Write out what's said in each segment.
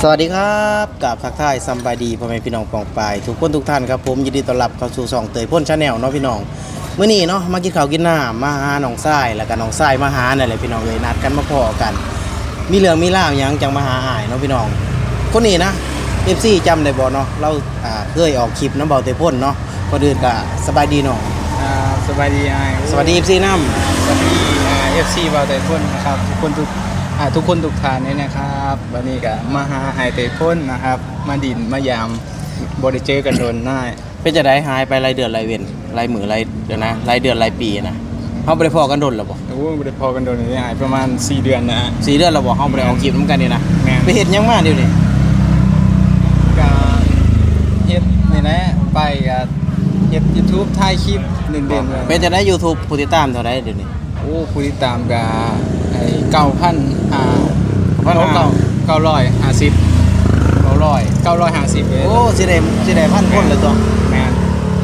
สวัสดีครับกับทักทายซัมบายดีพ่อแม่พี่น้องปองปายทุกคนทุกท่านครับผมยินดีต้อนรับเข้าสู่สองเตยพ่นชาแนลเนาะพี่น้องมื้อนี้เนาะมากินข้าวกินน้ำมาหาน้องทรายแล้วก็น้องทรายมาหานั่นแหละพี่น้องเลยนัดกันมาพอกัน มีเรื่องมีราวหยังจังมาหาอ้ายเนาะพี่น้องคนนี้นะ FC จำได้บ่เนาะเราอ่าเคยออกคลิปน้ำเบาเตยพ่นเนาะก่อนอื่นก็สบายดีเนาะอ่าสวัสดีไอายสวัสดี FC น้ำสวัสดีเอฟซีบาเตพ่นนะครับทุกคนทุก อ่าทุกคนทุกท่านเนี่ยนะครับวันนี้ก็มาหาไอเตพ่นนะครับ มาดินมายามบริเจอกันโดนหน้าเป็นจะได้หายไปรายเดือนรายเว้นรายมือรายเดือนนะรายเดือนรายปีนะเฮาบ่ได้พอกันดนแล้วบ่โอ้บริพอกันโดนนี่ไอายประมาณ 4 เดือนนะฮะสี่เดือนแล้วบ่เฮาบ่ได้ออกคลิปนํกันนี่นะแม่นไปเฮ็ดหยังมาเดี๋ยวนี้ก็เฮ็ดนี่แหละไปก็เฮ็ด YouTube ถ่ายคลิปเด่นๆเลยเป็นจะได้ YouTube ผู้ติดตามเท่าไหร่เดี๋ยวนี้โอ้ผู้ติดตามก็ ไอ้9,000อ่า9,500เก้าเก้าร้อยห้าสิบเก้าร้อยเก้าร้อยห้าสิบเลยโอ้สิได้สิได้พันคนเลยตัวแมน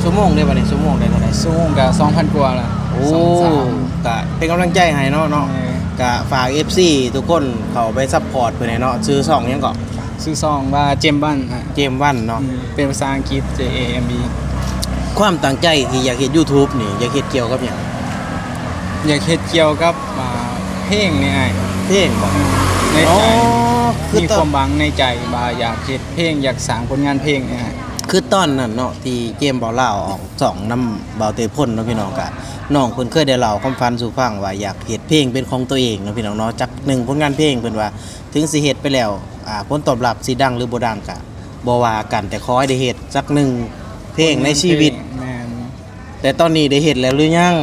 ชั่วโมงได้บ่นี่ชั่วโมงได้เท่าไหร่สูงกับสองพันกว่าละโอ้สองสามก็เป็นกำลังใจให้เนาะเนาะเออก็ฝาก FC ทุกคนเข้าไปซัพพอร์ตเพิ่นให้เนาะซื้อซองหยังก็ซื้อซองว่าเจมบันอะเจมวันเนาะอืมเป็นภาษาอังกฤษ J A M B ความตั้งใจที่อยากเฮ็ด YouTube นี่อยากเฮ็ดเกี่ยวกับหยังอยากเฮ็ดเกี่ยวกับอ่า เพลงนี่ไอ้เพลงบ่ในอ๋อใจคือมีตคอวานมหวังในใจว่าอยากเฮ็ดเพลงอยากสร้างผลงานเพลงเนี่ยคือตอนนั้นเนาะที่เกมเบาเล่าวออกสองน้ำเบาเตยพ่นเนาะพี่น้องกะน้องเพิ่นเคยได้เล่าความฝันสู่ฟังว่าอยากเฮ็ดเพลงเป็นของตัวเองเนาะพี่น้องเนาะจักหนึ่งผลงานเพลงเพิ่นว่า ถึงสิเฮ็ดไปแล้วอ่าผลตอบรับสิดังหรือบ่ดังกะบ่ว่ากันแต่ขอให้ได้เฮ็ดจักหนึ่งเพลงในชีวิต แม่นแต่ตอนนี้ได้เฮ็ดแล้วหรือยัง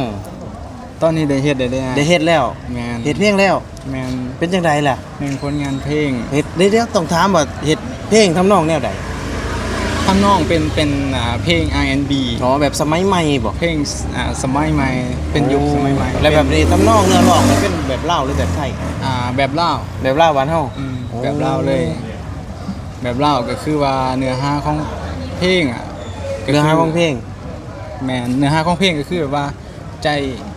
ตอนนี้ได้เฮ็ดได้ได้ได้เฮ็ดแล้วแม่นเฮ็ดเพลงแล้วแม่นเป็นจังไดล่ะหนึ่งผลงานเพลงเฮ็ดเดี๋ยวๆต้องถามว่าเฮ็ดเพลงทำนองแนวใดทำนองเป็นเป็นอ่าเพลง R&B อ๋อแบบสมัยใหม่บ่เพลงอ่าสมัยใหม่เป็นยุคสมัยใหม่แล้วแบบนี้ทำนองเนื้อร้องมันเป็นแบบลาวหรือแบบไทยอ่าแบบเล่าวแบบลาวบ้านเฮาอืมโอ้แบบเล่าวเลย แบบเล่าวก็คือว่าเนื้อหาของเพลงอะก็เนื้อหาของเพลงแมนเนื้อหาของเพลงก็คือแบบว่า ใจ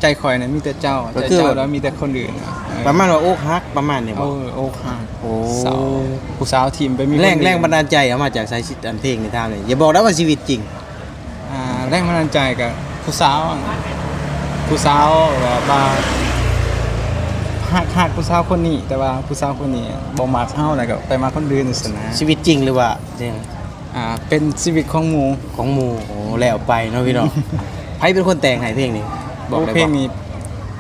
ใจคอยนะมีแต่เจ้าก็ใจคือเจ้าแบบ แล้วมีแต่คนอื่นอะเออประมาณว่าอกหักประมาณนี้บ่โอ้โอ้ค่ะโอ้ สาวผู้สาวทีมไปมีแรงคนอื่นแรงบันดาลใจเอามาจากสายชิดอันเพลงในทางนี่อย่าบอกนะว่าชีวิตจริง อ่าแรงบันดาลใจกับผู้สาวอะผู้สาวแบบว่าหักหักผู้สาวคนนี้ แต่ว่าผู้สาวคนนี้บ่มักเฮาแล้วก็ไปมาคนอื่นนี่สินะชีวิตจริงหรือว่าเรื่องอ่าเป็นชีวิตของหมู่ของหมู่โอ้แล้วไปเนาะพี่น้องใครเป็นคนแต่งให้เพลงนี้ บอกได้เพลบ่งนี้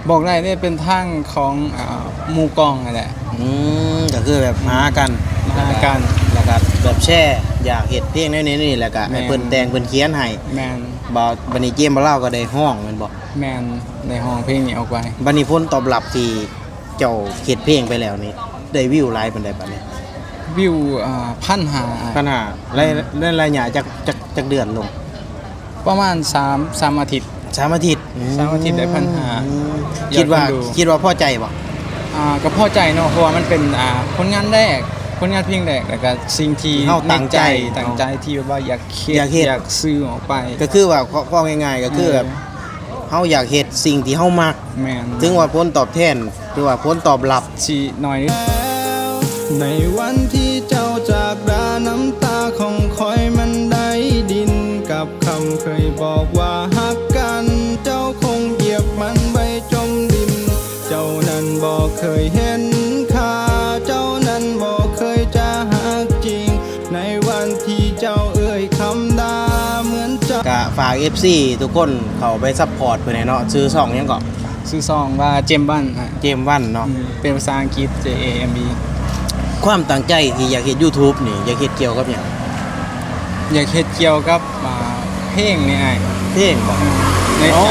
บอกได้เนี่ยเป็นทางของอ่าหมู่กองนั่นแหละอืมก็คือแบบหากันหากัน แล้วก็แบบแช่ อยากเฮ็ดเพลงแนวนี้นี่แล้วก็ให้แม่นเพิ่นแต่งเพิ่นเขียนให้แมนบ่บัดนี้เกมบ่เล่าก็ได้ห้องแม่นบ่แมนในห้องเพลงนี้เอาไว้บัดนี้ผลตอบรับที่เจ้าเฮ็ดเพลงไปแล้วนี่ได้วิวหลายปานใดบัดนี้วิวอ่าพันหาปัญหาไล่ไล่ระยะจากจากจากเดือนลงประมาณ3 3อาทิตย์ สามอาทิตย์สามอาทิตย์ได้พันห้าอืมอยากคิดว่าดูคิดว่าพอใจบ่อ่าก็พอใจเนาะเพราะว่ามันเป็นอ่าผลงานแรกผลงานเพลงแรกแล้วก็สิ่งที่เฮาตั้งใจในตั้งใจที่แบบว่าอยากเขียอยากเฮ็ด อยากซื้อออกไปก็คือว่าก็ก็ง่ายๆก็คือแบบเฮาอยากเฮ็ดสิ่งที่เฮามัก แมนถึงว่าผลตอบแทนหรือว่าผลตอบรับ ชีหน่อยนิดในวันที่เจ้าจากราน้ำตาของคอยมันได้ดิน กับคำเคยบอกว่า เคยเห็นค่าเจ้านั้นบอกเคยจะหักจริง ในวันที่เจ้าเอ่ยคำด่าเหมือนเจ้าก็ฝาก FC ทุกคนเข้าไปซัพพอร์ตเพิ่นให้เนาะซื้อซองหยังก็ซื้อซองว่าเจมบันอะเกมวันเนาะเป็นภาษาอังกฤษ J A M B ความตั้งใจที่อยากเฮ็ด YouTube นี่อยากเฮ็ดเกี่ยวกับหยังอยากเฮ็ดเกี่ยวกับอ่าเพลงนี่ไอ้เพลงบ่ในอ๋อใจ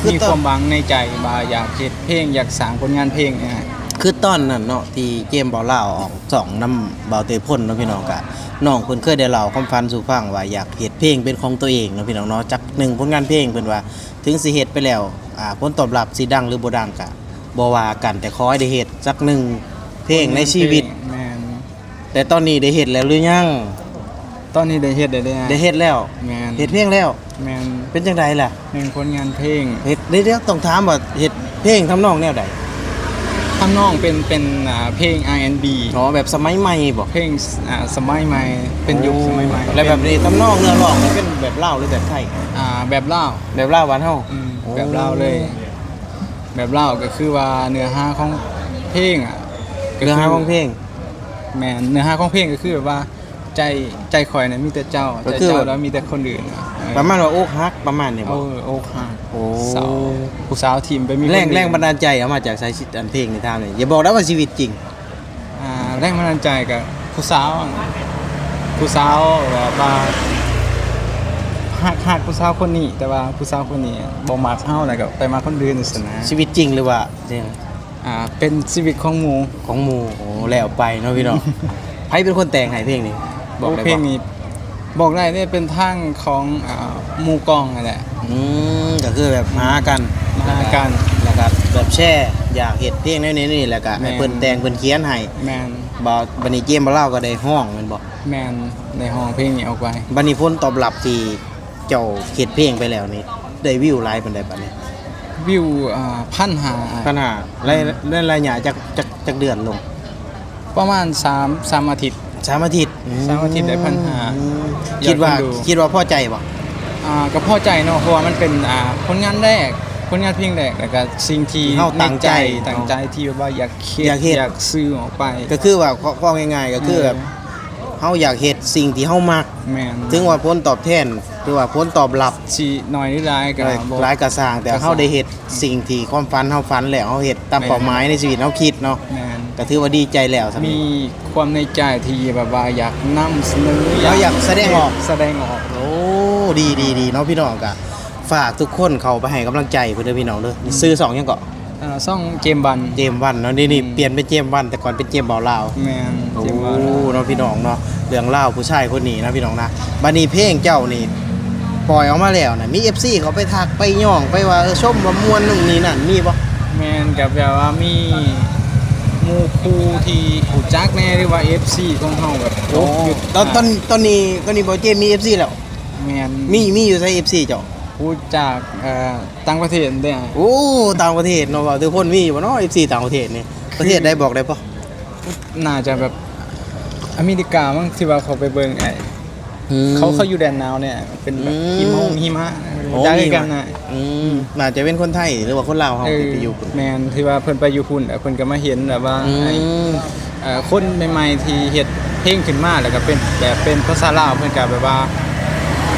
คือมีตคอวานมหวังในใจว่าอยากเฮ็ดเพลงอยากสร้างผลงานเพลงนี่ไอ้คือตอนนั้นเนาะที่เกมเบาเล่าวออกสองน้ำเบาเตยพ่นเนาะพี่น้องกะน้องเพิ่นเคยได้เล่าความฝันสู่ฟังว่าอยากเฮ็ดเพลงเป็นของตัวเองเนาะพี่น้องเนาะจักหนึ่งผลงานเพลงเพิ่นว่า ถึงสิเฮ็ดไปแล้วอ่าผลตอบรับสิดังหรือบ่ดังกะบ่ว่ากันแต่ขอให้ได้เฮ็ดจักหนึ่งเพลงในชีวิต แม่นแต่ตอนนี้ได้เฮ็ดแล้วหรือยัง ตอนนี้ได้เฮ็ดได้ได้ได้เฮ็ดแล้วแม่นเฮ็ดเพลงแล้วแม่นเป็นจังไดล่ะหนึ่งผลงานเพลงเฮ็ดเดี๋ยวๆต้องถามว่าเฮ็ดเพลงทำนองแนวใดทำนองเป็นเป็นอ่าเพลง R&B อ๋อแบบสมัยใหม่บ่เพลงอ่าสมัยใหม่เป็นยุคสมัยใหม่แล้วแบบนี้ทำนองเนื้อร้องนี่เป็นแบบเล่าวหรือแบบไทยอ่าแบบเล่าวแบบเล่าวบ้านเฮาอืมโอ้แบบเล่าวเลย แบบเล่าวก็คือว่าเนื้อหาของเพลงอะก็คืเนื้อหาของเพลงแมนเนื้อหาของเพลงก็คือแบบว่า ใจใจคอยเนี่ยมีแต่เจ้าก็ใจคือ เจ้าแล้วมีแต่คนอื่นอะเออประมาณว่าอกฮักประมาณนี้บ่โอ้โอ้ค่ะโอ้ สาวผู้สาวทีมไปมีคนแรงอื่นแรงบันดาลใจเอามาจากสายชิดอันเพลงในทางนี่อย่าบอกนะว่าชีวิตจริง อ่าแรงบันดาลใจกับผู้สาวอะผู้สาวแบบว่าหักหักผู้สาวคนนี้ แต่ว่าผู้สาวคนนี้บ่มักเฮาแล้วก็ไปมาคนอื่นนี่สินะชีวิตจริงหรือว่าเรื่องอ่าเป็นชีวิตของหมู่ของหมู่โอ้แล้วไปเนาะพี่น้องใครเป็นคนแต่งให้เพลงนี้ บอกได้เพลบ่งนี้บอกได้เนี่ยเป็นทางของอ่าหมู่กองนั่นแหละอืมก็คือแบบหากันหากัน แล้วก็แบบแช่อยากเฮ็ดเพลงแนวนี้นี่แล้วก็ให้แม่นเพิ่นแต่งเพิ่นเขียนให้แมนบ่บัดนี้เกมบ่เล่าก็ได้ห้องแม่นบ่แมนในห้องเพลงนี้ออกไปบัดนี้ผลตอบรับที่เจ้าเฮ็ดเพลงไปแล้วนี่ได้วิวหลายปานใดบัดนี้วิวอ่าพันหาปัญหาไล่ไล่ระยะจากจากจากเดือนลงประมาณ3 3อาทิตย์ สามอาทิตย์สามอาทิตย์ได้พันห้าอืมอยากคิดว่าคนดูคิดว่าพอใจบ่อ่าก็พอใจเนาะเพราะว่ามันเป็นอ่าผลงานแรกผลงานเพลงแรกแล้วก็สิ่งที่เฮาตั้งใจในตั้งใจที่แบบว่าอยากเขีอยากเฮ็ดอยากซื้อออกไป ก็คือว่าข้อข้อง่ายๆก็คือแบบเฮาอยากเฮ็ดสิ่งที่เฮามักแมนถึงว่าผลตอบแทนหรือว่าผลตอบรับสิน้อยหรือหลายก็บ่หลายกระสร้าง แต่กระสร้างเฮาได้เฮ็ดสิ่งที่ความฝันเฮาฝันแล้วเฮาเฮ็ดตามแม่นเป้าหมายในชีวิตเฮาคิดเนาะแมนก็ถือว่าดีใจแล้วสำหรับมีความในใจที่แบบว่าอยากนำเสนอเราอยากแสดงออกแสดงออกโอ้ดีดีดีเนาะพี่น้องก็ฝากทุกคนเข้าไปให้กำลังใจเพิ่นเด้อพี่น้องเด้อนี่ซื้อสองยังเกาะ อ่าซ่องเจมส์บัน เจมส์วันเนาะนี่นี่เปลี่ยนเป็นเจมส์วัน แต่ก่อนเป็นเจมส์เบาลาวแมนโอ้เจมส์บันเนาะพี่น้องเนาะเรื่องเล่าวผู้ชายคนนี้นะพี่น้องนะบัดนี้เพลงเจ้านี่ปล่อยออกมาแล้วนะมี FC เขาไปทักไปย่องไปว่าเออชมว่ามวนนู่นนี่นั่นมีบ่แมนกับแบบว่ามีหมู่ครูที่ผู้จักแน่หรือว่า FC ของเฮาแบบโอ้หยุดตอนตอนตอนนี้ตอนนี้บ่เจมมี FC แล้ว แมนมีมีอยู่ใส่ FC เจ้า ผู้จากเอ่อต่างประเทศเด้อโอ้ต่างประเทศเนาะว่าทุกคนมีบ่เนาะ FC ต่างประเทศนี่ประเทศใดบอกได้ปะน่าจะแบบอเมริกามั้งที่ว่าเขาไปเบิ่งไอ้เขาเขาอยู่แดนหนาวเนี่ยเป็นแบบอืมหิมะหิมะโอ้จักมีกันน่ะอืมน่าจะเป็นคนไทยหรือว่าคนลาวเฮาเออที่ไปอยู่พุ่นแมนที่ว่าเพิ่นไปอยู่พุ่นแล้วเพิ่นก็มาเห็นแบบว่าอืไอ้มเอ่อคนใหม่ๆที่เฮ็ดเพลงขึ้นมาแล้วก็เป็นแบบเป็นภาษาลาวเพิ่นก็แบบว่า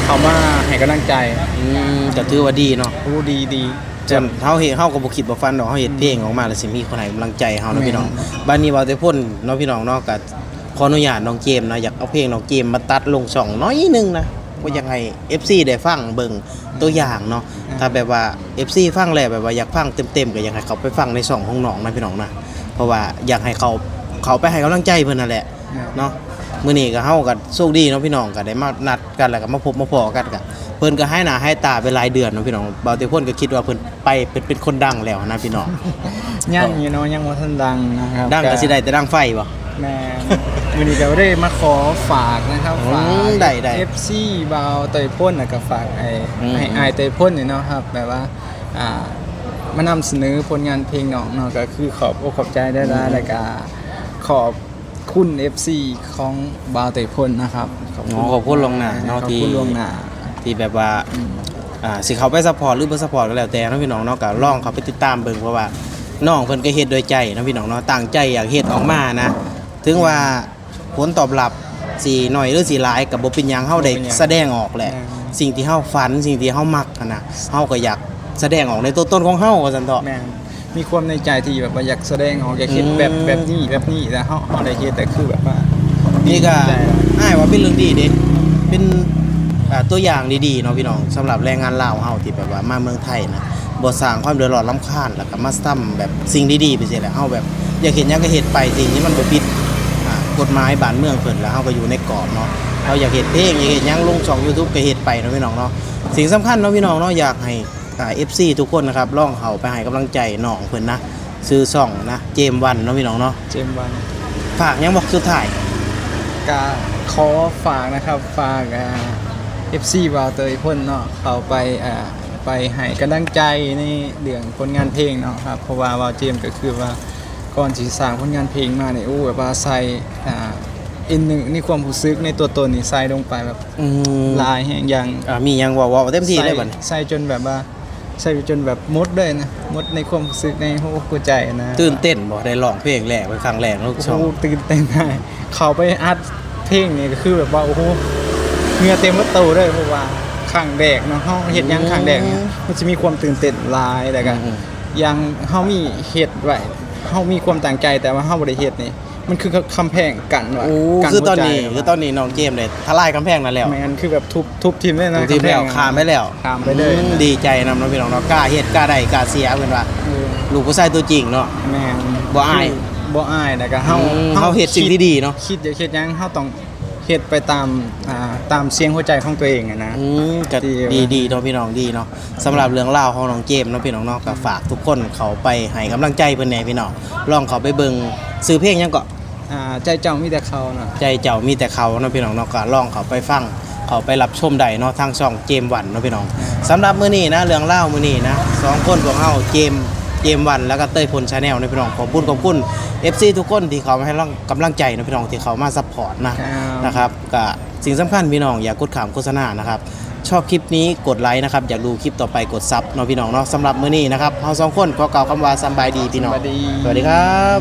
เขามาให้กำลังใจอืมก็ถือว่าดีเนาะโอ้ดีดี จนเฮาเฮ็ดเฮาก็บ่คิดบ่ฝันดอกเฮาเฮ็ดเพลงออกมาแล้วสิมีคนให้กำลังใจเฮาเนาะพี่น้องบัดนี้เว้าแต่พ่นเนาะพี่น้องเนาะก็ขออนุญาตน้องเจมส์นะอยากเอาเพลงน้องเจมส์มาตัดลงช่องน้อยหนึงนะว่าอยากให้ FC ได้ฟังเบิ่งตัวอย่างเนาะถ้าแบบว่า FC ฟังแล้วแบบว่าอยากฟังเต็มๆก็อยากให้เขาไปฟังในช่องของน้องนะพี่น้องนะเพราะว่าอยากให้เขาเขาไปให้กำลังใจเพิ่นนั่นแหละเนาะ มื้อนี้ก็เฮาก็โชคดีเนาะพี่น้องก็ได้มานัดกันแล้วก็มาพบมาพอกันก็เพิ่นก็ให้หน้าให้ตาเป็นรายเดือนเนาะพี่น้องบางทีเพิ่นก็คิดว่าเพิ่นไปเป็นเป็นคนดังแล้วนะพี่น้องยังอยู่เนาะยังบ่ทันดังนะครับดังก็สิได้แต่ดังไฟบ่แม่นวันนี้ก็ได้มาขอฝากนะครับอืมฝากได้ได้ FC บาวเตยพ่นน่ะก็ฝากไอ้อืมให้อายเตยพ่นนี่เนาะครับแบบว่าอ่ามานำเสนอผลงานเพลงน้องเนาะก็คือขอบอกขอบใจได้แล้วแล้วก็ขอบ คุณ FC ของบาวเตยพ่นนะครับอ๋อขอบคุณลวงหน้าเนาะขอบที่คุณล่วงหน้า ที่แบบว่าอ่าสิเขาไปซัพพอร์ตหรือบ่ซัพพอร์ตก็แล้วแต่เนาะพี่น้องเนาะก็ลองเขาไปติดตามเบิ่งเพราะว่าน้องเพิ่นก็เฮ็ดโดยใจเนาะพี่น้องเนาะตั้งใจอยากเฮ็ดออกมานะ ถึงว่าผลตอบรับสิน้อยหรือสิหลายก็บ่เป็นหยังเฮาได้แสดงออกแหละสิ่งที่เฮาฝันสิ่งที่เฮามักอะนะเฮาก็อยากแสดงออกในตัวตนของเฮาว่าซั่นเถาะ แม่น มีความในใจที่แบบว่าอยากแสดงออกอยากเห็นอืมแบบแบบนี้แบบนี้แต่เฮาเฮาได้เห็นแต่คือแบบว่านี่ก็ใจอ้ายว่าเป็นเรื่องดีเด้เป็นอ่าตัวอย่างดีๆเนาะพี่น้องสำหรับแรงงานลาวเฮาที่แบบว่ามาเมืองไทยนะบ่สร้างความเดือดร้อนรำคาญแล้วก็มาทำแบบสิ่งดีๆไปเสียแหละเฮาแบบอยากเห็นหยังก็เฮ็ดไปสิ่งที่มันบ่ผิดอ่ากฎหมายบ้านเมืองเพิ่นแล้วเฮาก็อยู่ในกรอบเนาะเฮาอยากเฮ็ดเพลงอยากเฮ็ดหยังลงช่อง YouTube ก็เฮ็ดไปเนาะพี่น้องเนาะสิ่งสำคัญเนาะพี่น้องเนาะอยากให้ อ่า FC ทุกคนนะครับลองเข้าไปให้กำลังใจน้องเพิ่นนะซื้อซ่องนะเจมส์วันเนาะพี่น้องเนาะเจมส์วันฝากหยังบอกสุดท้ายก็ขอฝากนะครับ ฝากอ่า FC บาวเตยพ่นเนาะเขาไปอ่าไปให้กำลังใจในเรื่องผลงานเพลงเนาะครับเพราะว่าวาวเจมส์ก็คือว่าขก่อนสิสร้างผลงานเพลงมาเนี่ยโอ้แบบว่าใส่อ่าอินหนึ่งนี่ความรู้สึกในตัวตนนี่ใส่ลงไปแบบอืมลายแห่งอย่างอ่ามีหยังเว่าเว่าเต็มที่เลยบัดนี้ใส่จนแบบว่า ใส่จนแบบมดเลยนะมดในความรู้สึกในหัวใจนะตื่นเต้นบ่ได้ร้องเพลงแรกเป็นครั้งแรกลูกโอ้ช่องโหตื่นเต้นได้เขาไปอัดเพลงนี่ก็คือแบบว่าโอ้โหเหงื่อเต็มรถตู้เลยเพราะว่าข้างแดกเนาะเฮาเฮ็ดหยังข้างแดกเนี่ยมันจะมีความตื่นเต้นหลายแต่ก็อืมยังเฮามีเฮ็ดไว้เฮามีความตั้งใจแต่ว่าเฮาบ่ได้เฮ็ดนี่ มันคือคำแพงกันไว้โอ้กันคือตอนหัวใจนี้คือตอนนี้น้องเจมส์เลยทลายกำแพงนั่นแล้วแม่นคือแบบทุบทุบทีมเลยนะทุกทีมแล้วกำพงข้ามไปแล้วข้ามไปเลย อืมดีใจนำน้องพี่น้องเนาะกล้าเฮ็ดกล้าได้กล้าเสียเพิ่นว่าเออลูกผู้ชายตัวจริงเนาะ แม่นบ่อายบ่อายแล้วก็เฮาอืมเฮาเฮ็ดสิ่งที่ดีเนาะ คิดอย่าเฮ็ดหยังเฮาต้องเฮ็ดไปตามอ่าตามเสียงหัวใจของตัวเองอะนะ อืมก็ดีดีดีเนาะพี่น้องดีเนาะสำหรับเรื่องราวของน้องเจมส์เนาะพี่น้องเนาะก็ฝากทุกคนเขาไปให้กำลังใจเพิ่นแหน่พี่น้องลองเขาไปเบิ่งซื้อเพลงหยังก็ อ่าใจเจ้ามีแต่เขาน่ะใจเจ้ามีแต่เขาเนาะพี่น้องเนาะก็ลองเขาไปฟังเขาไปรับชมได้เนาะทางช่องเจมส์วันเนาะพี่น้องสำหรับมื้อนี้นะเรื่องเล่าวมื้อนี้นะสองคนของเฮาเจมส์เจมส์วันแล้วก็เต้ยพลชาแนลเนาะพี่น้องขอบคุณขอบคุณ FC ทุกคนที่เขามาให้กำลังใจเนาะพี่น้องที่เขามาซัพพอร์ตนะนะครับก็สิ่งสำคัญพี่น้องอย่ากดขามโฆษณานะครับชอบคลิปนี้กดไลค์นะครับอยากดูคลิปต่อไปกดซับเนาะพี่น้องเนาะสำหรับมื้อนี้นะครับเราสองคนขอกล่าวคำว่าสำบายดีพี่น้องสวัสดีสวัสดีครับ